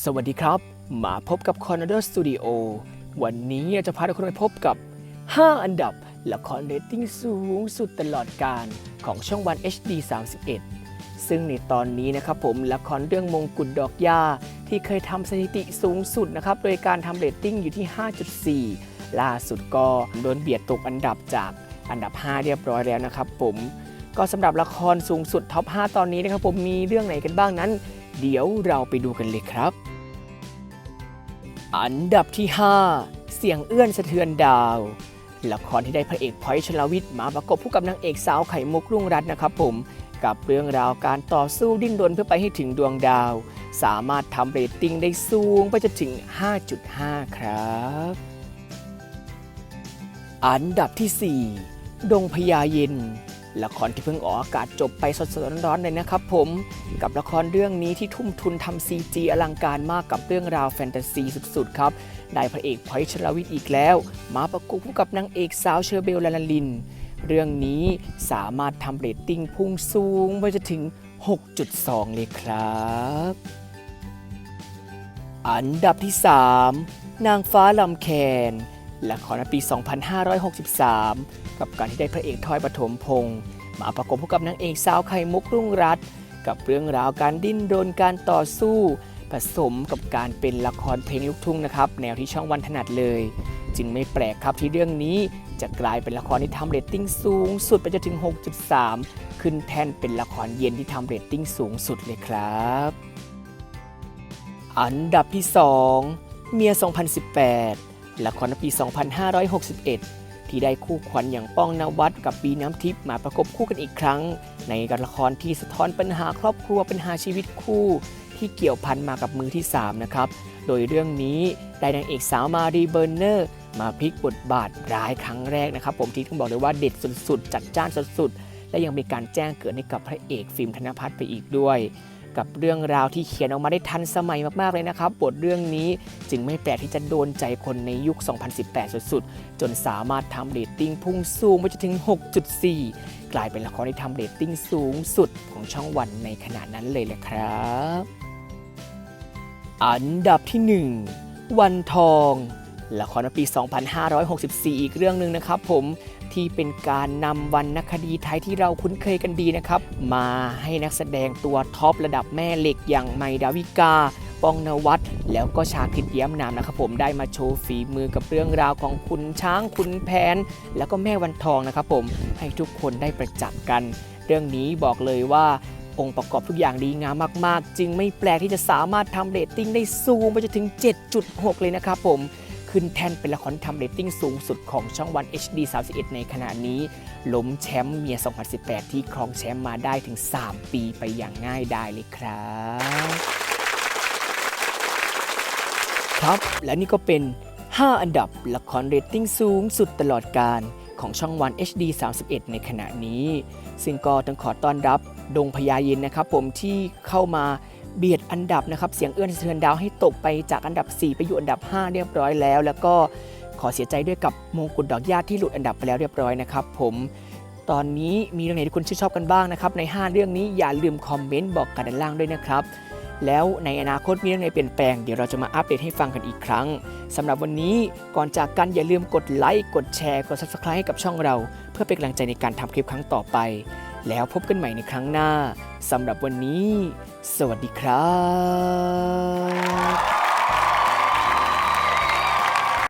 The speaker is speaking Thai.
สวัสดีครับ มาพบกับ c o n a d o Studio วันนี้จะพาทุกคนไปพบกับ 5 อันดับละครเรตติ้งสูงสุดตลอดการของช่องวัน HD 31 ซึ่งในตอนนี้นะครับผมละครเรื่องมงกุฎดอกหญ้าที่เคยทำสถิติสูงสุดนะครับ โดยการทำเรตติ้งอยู่ที่ 5.4 ล่าสุดก็โดนเบียดตกอันดับจากอันดับ 5 เรียบร้อยแล้วนะครับผมก็สำหรับละครสูงสุดท็อป 5 ตอนนี้นะครับผมมีเรื่องไหนกันบ้างนั้น เดี๋ยวเราไปดูกันเลยครับ อันดับที่ 5 เสียงเอื้อนสะเทือนดาว ละครที่ได้พระเอกพอยชลวิทย์มาประกบคู่กับนางเอกสาวไข่มุกรุ่งรัตน์นะครับผม กับเรื่องราวการต่อสู้ดิ้นรนเพื่อไปให้ถึงดวงดาว สามารถทำเรตติ้งได้สูงไปจนถึง 5.5 ครับ อันดับที่ 4 ดงพญาเย็น ละครที่เพิ่งออกอากาศจบไปสดๆร้อนๆเลยนะครับผม กับละครเรื่องนี้ที่ทุ่มทุนทำซีจีอลังการมากกับเรื่องราวแฟนตาซีสุดๆครับได้พระเอกพลอยชลวิทย์อีกแล้ว มาประกบคู่กับนางเอกสาวเชอร์เบลลาลลิน เรื่องนี้สามารถทำเรตติ้งพุ่งสูงไปจนถึง 6.2 เลยครับ อันดับที่ 3 นางฟ้าลำแคน ละครในปี 2563 กับการที่ได้พระเอกทอยปฐมพงศ์มาประกบคู่กับนางเอกสาวไข่มุกรุ่งรัตน์กับเรื่องราวการดิ้นรนการต่อสู้ผสมกับการเป็นละครเพลงลูกทุ่งนะครับ แนวที่ช่องวันถนัดเลย จึงไม่แปลกครับที่เรื่องนี้จะกลายเป็นละครที่ทำเรตติ้งสูงสุดไปจนถึง 6.3 ขึ้นแท่นเป็นละครเย็นที่ทำเรตติ้งสูงสุดเลยครับ อันดับที่ 2 เมีย 2018 ละครในปี 2561 ที่ได้คู่ขวัญอย่างป้องนวัดกับปีน้ำทิพย์มาประกบคู่กันอีกครั้ง ในละครที่สะท้อนปัญหาครอบครัวปัญหาชีวิตคู่ ที่เกี่ยวพันมากับมือที่ 3 นะครับ โดยเรื่องนี้ได้นางเอกสาวมารีเบอร์เนอร์ มาพลิกบทบาทร้ายครั้งแรกนะครับ ผมที่ต้องบอกเลยว่าเด็ดสุดๆ จัดจ้านสุดๆ และยังมีการแจ้งเกิดให้กับพระเอกฟิล์มธนพัฒน์ไปอีกด้วย กับเรื่องราวที่เขียนออกมาได้ทันสมัยมากๆเลยนะครับ บทเรื่องนี้จึงไม่แปลกที่จะโดนใจคนในยุค 2018 สุดๆ จนสามารถทำเรตติ้งพุ่งสูงไปจนถึง 6.4 กลายเป็นละครที่ทำเรตติ้งสูงสุดของช่องวันในขณะนั้นเลยแหละครับ อันดับที่ 1 วันทองละครในปี 2564 อีกเรื่องหนึ่งนะครับผม ที่เป็นการนำวรรณคดีไทยที่เราคุ้นเคยกันดีนะครับ มาให้นักแสดงตัวท็อประดับแม่เหล็กอย่างไมดาวิกาป้องนวัดแล้วก็ชาคริตเยี่ยมนามนะครับผมได้มาโชว์ฝีมือกับเรื่องราวของคุณช้างคุณแผน แล้วก็แม่วันทองนะครับผมให้ทุกคนได้ประจักษ์กัน เรื่องนี้บอกเลยว่าองค์ประกอบทุกอย่างดีงามมาก ๆ จึงไม่แปลกที่จะสามารถทำเรตติ้งได้สูงไปจนถึง 7.6 เลยนะครับผม ขึ้นแท่นเป็นละครทำเรตติ้งสูงสุดของช่องวัน HD 31 ในขณะนี้ ล้มแชมป์เมีย 2018 ที่ครองแชมป์มาได้ถึง 3 ปีไปอย่างง่ายดายเลยครับครับ และนี่ก็เป็น 5 อันดับละครเรตติ้งสูงสุดตลอดการของช่องวัน HD 31 ในขณะนี้ ซึ่งก็ต้องขอต้อนรับดงพญาเย็นนะครับผมที่เข้ามา เบียดอันดับนะครับเสียงเอื้อนสะเทือนดาวให้ตกไปจากอันดับ 4 ไปอยู่อันดับ 5 เรียบร้อยแล้ว แล้วก็ขอเสียใจด้วยกับมงกุฎดอกหญ้าที่หลุดอันดับไปแล้วเรียบร้อยนะครับผมตอนนี้มีเรื่องไหนที่คุณชื่นชอบกันบ้างนะครับใน 5 เรื่องนี้อย่าลืมคอมเมนต์บอกกันด้านล่างด้วยนะครับแล้วในอนาคตมีเรื่องไหนเปลี่ยนแปลงเดี๋ยวเราจะมาอัปเดตให้ฟังกันอีกครั้งสำหรับวันนี้ก่อนจากกันอย่าลืมกดไลค์กดแชร์กด subscribe ให้กับช่องเรา เพื่อเป็นกำลังใจในการทำคลิปครั้งต่อไป แล้วพบกันใหม่ในครั้งหน้าสำหรับวันนี้ สวัสดีครับ